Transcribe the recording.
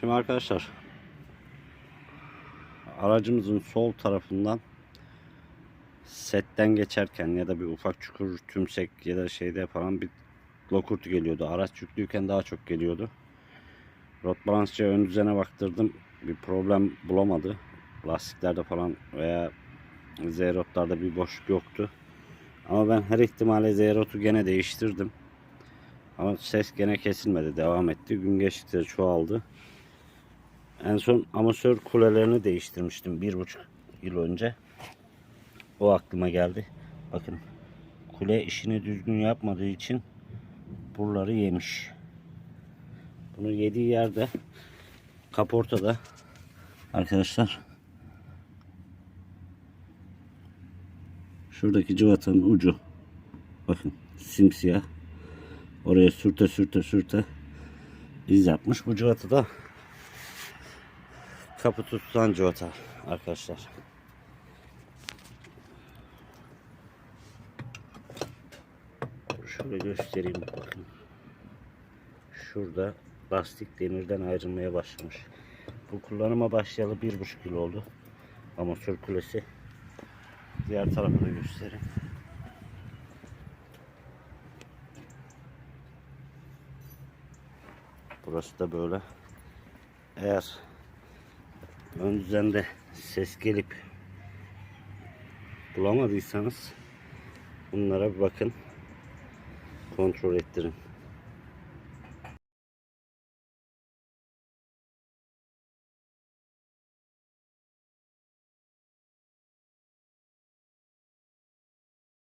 Şimdi arkadaşlar aracımızın sol tarafından setten geçerken ya da bir ufak çukur tümsek ya da şeyde falan bir lokurtu geliyordu. Araç yüklüyken daha çok geliyordu. Rot balansçıya ön düzene baktırdım. Bir problem bulamadı. Lastiklerde falan veya Z-Rot'larda bir boşluk yoktu. Ama ben her ihtimale Z-Rot'u gene değiştirdim. Ama ses gene kesilmedi. Devam etti. Gün geçtikçe çoğaldı. En son amatör kulelerini değiştirmiştim. Bir buçuk yıl önce. O aklıma geldi. Bakın kule işini düzgün yapmadığı için buraları yemiş. Bunu yediği yerde kaportada arkadaşlar şuradaki cıvatanın ucu bakın simsiyah oraya sürte sürte sürte iz yapmış. Bu cıvata da kapı tutulan cıvata arkadaşlar. Şöyle göstereyim bakın. Şurada lastik demirden ayrılmaya başlamış. Bu kullanıma başlayalı bir buçuk yıl oldu. Amatör kulesi. Diğer tarafı da göstereyim. Burası da böyle. Eğer ön düzende ses gelip bulamadıysanız bunlara bir bakın. Kontrol ettirin.